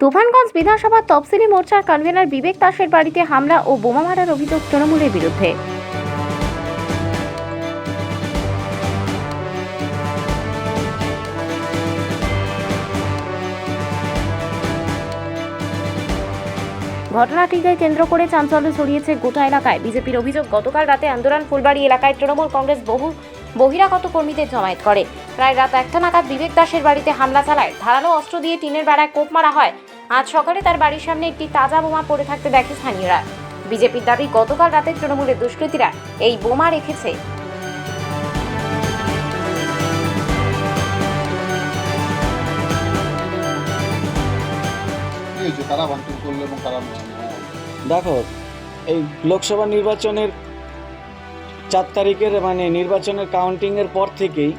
তুফানগঞ্জ বিধানসভা তফসিলি মোর্চার কনভেনর বিবেক দাসের বাড়িতে হামলা ও বোমা মারার অভিযোগ তৃণমূলের বিরুদ্ধে। ঘটনাটিকে কেন্দ্র করে চাঞ্চল্য ছড়িয়েছে গোটা এলাকায়। বিজেপির অভিযোগ, গতকাল রাতে আন্দোলন ফুলবাড়ি এলাকায় তৃণমূল কংগ্রেস বহু বহিরাগত কর্মীদের জমায়েত করে। প্রায় রাত একটা নাগাদ বিবেক দাসের বাড়িতে হামলা চালায়। ধারালো অস্ত্র দিয়ে টিনের বেড়ায় কোপ মারা হয় আজ সকালে তার বাড়ির সামনে একটি তাজা বোমা পড়ে থাকতে দেখে স্থানীয়রা। বিজেপির দাবি গতকাল রাতে তৃণমূলের দুষ্কৃতীরা এই বোমা রেখেছে। করল এবং দেখো এই লোকসভা নির্বাচনের চার তারিখের মানে নির্বাচনের কাউন্টিংয়ের পর থেকেই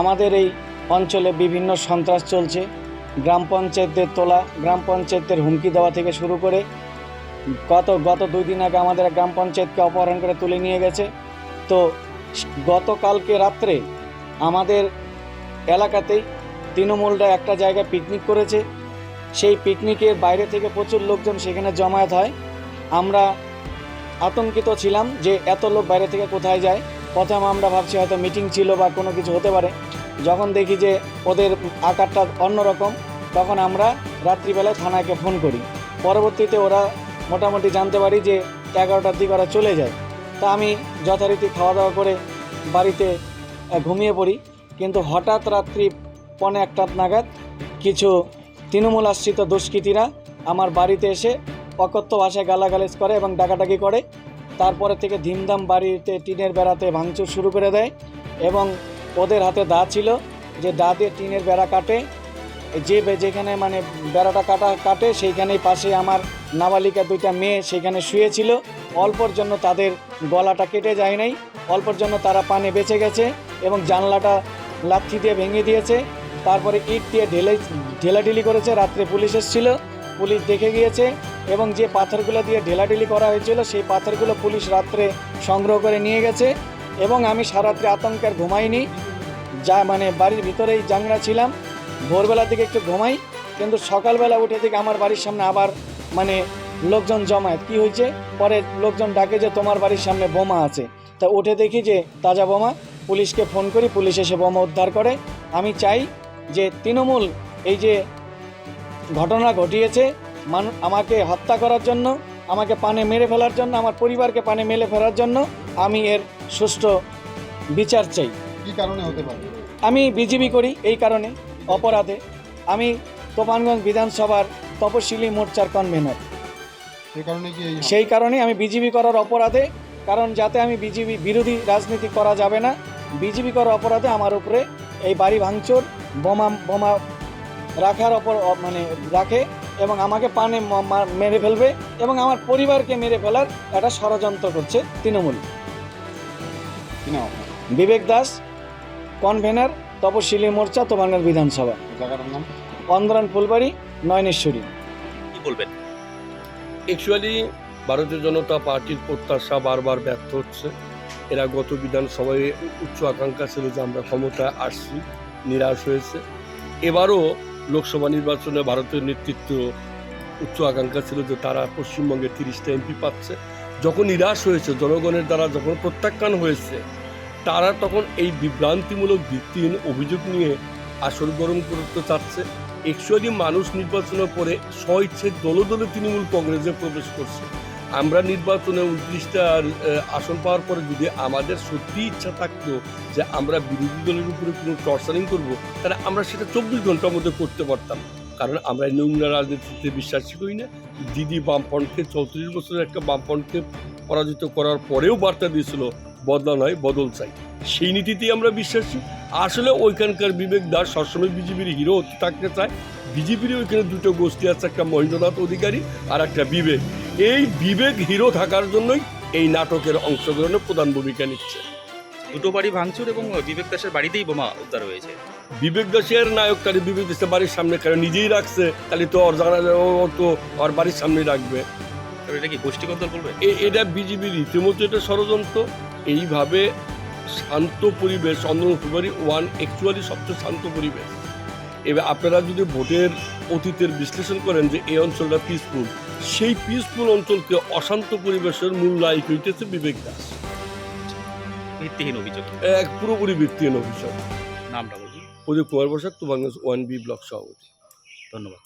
আমাদের এই অঞ্চলে বিভিন্ন সন্ত্রাস চলছে। গ্রাম পঞ্চায়েতদের তোলা, গ্রাম পঞ্চায়েতদের হুমকি দেওয়া থেকে শুরু করে গত গত দুই দিন আগে আমাদের গ্রাম পঞ্চায়েতকে অপহরণ করে তুলে নিয়ে গেছে। তো গতকালকে রাত্রে আমাদের এলাকাতেই তৃণমূলরা একটা জায়গায় পিকনিক করেছে। সেই পিকনিকের বাইরে থেকে প্রচুর লোকজন সেখানে জমায়েত হয়। আমরা আতঙ্কিত ছিলাম যে এত লোক বাইরে থেকে কোথায় যায়? প্রথম আমরা ভাবছি হয়তো মিটিং ছিল বা কোনো কিছু হতে পারে। যখন দেখি যে ওদের আকারটা অন্যরকম, তখন আমরা রাত্রিবেলায় থানাকে ফোন করি। পরবর্তীতে ওরা মোটামুটি জানতে পারি যে এগারোটার দিকে ওরা চলে যায়। তা আমি যথারীতি খাওয়া দাওয়া করে বাড়িতে ঘুমিয়ে পড়ি। কিন্তু হঠাৎ রাত্রি পনে একটা নাগাদ কিছু তৃণমূল আশ্রিত দুষ্কৃতীরা আমার বাড়িতে এসে অকথ্য ভাষায় গালাগালিজ করে এবং ডাকাডাকি করে। তারপরে থেকে ধিমধাম বাড়িতে টিনের বেড়াতে ভাঙচুর শুরু করে দেয় এবং ওদের হাতে দা ছিল, যে দা দিয়ে টিনের বেড়া কাটে। যে যেখানে মানে বেড়াটা কাটা কাটে, সেইখানেই পাশে আমার নাবালিকা দুইটা মেয়ে সেখানে শুয়েছিল। অল্পর জন্য তাদের গলাটা কেটে যায় নাই, অল্পর জন্য তারা পানে বেঁচে গেছে এবং জানলাটা লাথি দিয়ে ভেঙে দিয়েছে। তারপরে ইট দিয়ে ঢেলে ঢেলাঢিলি করেছে, রাত্রে পুলিশ এসেছিল, পুলিশ দেখে গিয়েছে এবং যে পাথরগুলো দিয়ে ঢেলাঢিলি করা হয়েছিল, সেই পাথরগুলো পুলিশ রাত্রে সংগ্রহ করে নিয়ে গেছে। এবং আমি সারাত্রে আতঙ্কের ঘুমাইনি যা মানে বাড়ির ভিতরেই জাংরা ছিলাম। ভোরবেলার দিকে একটু ঘুমাই, কিন্তু সকালবেলা উঠে থেকে আমার বাড়ির সামনে আবার মানে লোকজন জমায়েত। কি হয়েছে? পরে লোকজন ডাকে যে তোমার বাড়ির সামনে বোমা আছে। তা উঠে দেখি যে তাজা বোমা, পুলিশকে ফোন করি, পুলিশ এসে বোমা উদ্ধার করে। আমি চাই যে তৃণমূল এই যে ঘটনা ঘটিয়েছে, মানু আমাকে হত্যা করার জন্য, আমাকে পানে মেরে ফেলার জন্য, আমার পরিবারকে পানে মেরে ফেলার জন্য আমি এর সুষ্ঠু বিচার চাই। কি কারণে হতে পারে? আমি বিজিবি করি এই কারণে অপরাধে। আমি তোফানগঞ্জ বিধানসভার তপশিলি মোর্চার কনভেনর সেই কারণে আমি বিজিবি করার অপরাধে কারণ যাতে আমি বিজিবি বিরোধী রাজনীতি করা যাবে না বিজিবি করার অপরাধে আমার উপরে এই বাড়ি ভাঙচুর বোমা বোমা রাখার অপর মানে রাখে এবং আমাকে পানে মেরে ফেলবে এবং আমার পরিবারকে মেরে ফেলার একটা ষড়যন্ত্র করছে তৃণমূল? বিবেক দাস। কনভেনর তপশিলি মোর্চা তোমাঙ্গার বিধানসভা। জায়গাটার নাম? ফুলবাড়ি নয়নেশ্বরী। কি বলবেন? অ্যাকচুয়ালি ভারতীয় জনতা পার্টির প্রত্যাশা বারবার ব্যর্থ হচ্ছে। এরা গত বিধানসভায় উচ্চ আকাঙ্ক্ষা ছিল যে আমরা ক্ষমতায় আসছি নিরাশ হয়েছে। এবারও লোকসভা নির্বাচনে ভারতের নেতৃত্ব উচ্চ আকাঙ্ক্ষা ছিল যে তারা পশ্চিমবঙ্গে তিরিশটা এমপি পাচ্ছে। যখন নিরাশ হয়েছে জনগণের দ্বারা যখন প্রত্যাখ্যান হয়েছে তারা তখন এই বিভ্রান্তিমূলক ভিত্তিহীন অভিযোগ নিয়ে আসর গরম করতে চাচ্ছে। অ্যাকচুয়ালি মানুষ নির্বাচনের পরে স্বইচ্ছে দলে দলে তৃণমূল কংগ্রেসে প্রবেশ করছে। আমরা নির্বাচনে উনত্রিশটা আসন পাওয়ার পরে যদি আমাদের সত্যি ইচ্ছা থাকতো যে আমরা বিরোধী দলের উপরে কোনো টর্চারিং করব, তাহলে আমরা সেটা চব্বিশ ঘণ্টার মধ্যে করতে পারতাম। কারণ আমরা নোংরা রাজনীতিতে বিশ্বাসী করি না। দিদি বামপন্থকে চৌত্রিশ বছরের একটা বামপন্থকে পরাজিত করার পরেও বার্তা দিয়েছিল বদলা নয় বদল চাই। সেই নীতিতেই আমরা বিশ্বাসী। আসলে ওইখানকার বিবেক দাস সবসময় বিজেপির হিরো হতে থাকতে চায়। বিজেপির ওইখানে দুটো গোষ্ঠী আছে একটা মহেন্দ্রনাথ অধিকারী আর একটা বিবেক। এই বিবেক হিরো থাকার জন্যই এই নাটকের অংশগ্রহণে প্রধান ভূমিকা নিচ্ছে। দুটো বাড়ি ভাঙচুর এবং বিবেক দাসের বাড়িতেই বোমা উদ্ধার হয়েছে। বিবেক দাসের নায়ক তাহলে বিবেক দাসের বাড়ির সামনে কারণ নিজেই রাখছে? তাহলে তো ওর জানা ও তো ওর বাড়ির সামনে রাখবে। এটা কি গোষ্ঠীকন্দল বলবে? এ- এটা বিজেপির রীতিমতো এটা ষড়যন্ত্র। এইভাবে শান্ত পরিবেশ অন্দর ফেব্রুয়ারি ওয়ান অ্যাকচুয়ালি সবচেয়ে শান্ত পরিবেশ। এবার আপনারা যদি ভোটের অতীতের বিশ্লেষণ করেন যে এই অঞ্চলটা পিসফুল সেই পিসফুল অঞ্চলকে অশান্ত পরিবেশের মূল নায়ক হইতেছে বিবেক দাস। ভিত্তিহীন অভিযোগ। এক পুরোপুরি ভিত্তিহীন অভিযোগ। নামটা বলুন। Pradip Kumar Basak Tufanganj one B block সভাপতি। ধন্যবাদ।